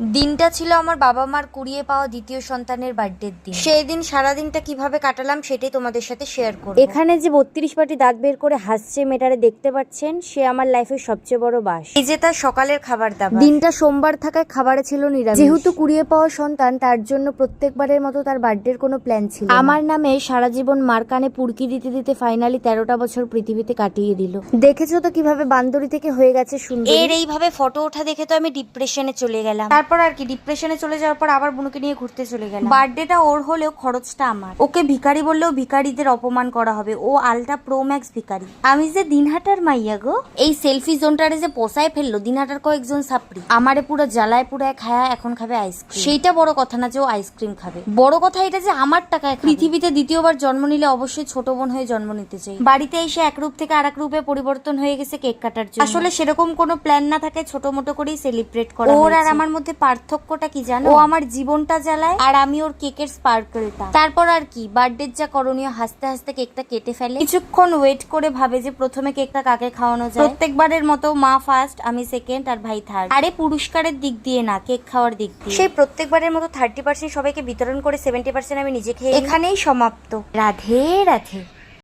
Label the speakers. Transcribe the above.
Speaker 1: দিনটা ছিল আমার বাবা মার কুড়িয়ে পাওয়া দ্বিতীয় সন্তানের বার্থডের দিন। সেই দিন সারা দিনটা কীভাবে কাটালাম সেটাই তোমাদের সাথে শেয়ার করব।
Speaker 2: এখানে যে বত্রিশ পাটি দাঁত বের করে হাসছে মেটারে দেখতে পাচ্ছেন সে আমার লাইফের সবচেয়ে বড় বাস।
Speaker 1: এই যে তার সকালের খাবার দাবার।
Speaker 2: দিনটা সোমবার থাকায় খাবারে ছিল নিরামিষ। যেহেতু কুড়িয়ে পাওয়া সন্তান তার জন্য প্রত্যেকবারের মতো তার বার্থডের কোনো প্ল্যান ছিল আমার নামে সারা জীবন মার কানে পুরকি দিতে দিতে ফাইনালি তেরোটা বছর পৃথিবীতে কাটিয়ে দিল। দেখেছ তো কীভাবে বান্দরি থেকে হয়ে গেছে সুন্দর?
Speaker 1: এর এইভাবে ফটো ওঠা দেখে তো আমি ডিপ্রেশনে চলে গেলাম। তারপর আর কি ডিপ্রেশনে চলে যাওয়ার পর আবার বুনুকে নিয়ে ঘুরতে চলে গেলাম। বার্থডেটা ওর হলেও খরচটা আমার। ওকে ভিখারি বললেও ভিখারিদের অপমান করা হবে। ও আলটা প্রো ম্যাক্স ভিখারি। আমি যে দিনহাটার মাইয়া গো। এই সেলফি জোনটারে যে পোষায় ফেলল দিনহাটার কয়েকজন সাপড়ি। আমারে পুরো জ্বালায় পুরায় খায়া এখন খাবে আইসক্রিম সেইটা বড় কথা না যে ও আইসক্রিম খাবে। বড় কথা এটা যে আমার টাকায় পৃথিবীতে দ্বিতীয়বার জন্ম নিলে অবশ্যই ছোট বোন হয়ে জন্ম নিতে চাই। বাড়িতে এসে এক রূপ থেকে আরেক রূপে পরিবর্তন হয়ে গেছে কেক কাটার জন্য। আসলে সেরকম কোনো প্ল্যান না থাকে ছোট মোটো করেই সেলিব্রেট করা ওর আর আমার মধ্যে পার্থক্যটা কি জানো? ও আমার জীবনটা জ্বালায় আর আমি ওর কেকের স্পার্কলটা। তারপর আর কি বার্থডের যা করণীয় হাসতে হাসতে কেকটা কেটে ফেলে। কিছুক্ষণ ওয়েট করে ভাবে যে প্রথমে কেকটা কাকে খাওয়ানো যায়। প্রত্যেকবারের মতো মা ফার্স্ট আমি সেকেন্ড আর ভাই থার্ড আরে পুরস্কারের দিক দিয়ে না কেক খাওয়ার দিক দিয়ে। সেই প্রত্যেকবারের মতো থার্টি পার্সেন্ট সবাইকে বিতরণ করে সেভেন্টি পার্সেন্ট আমি নিজে খেয়ে এখানেই সমাপ্ত। রাধে রাধে।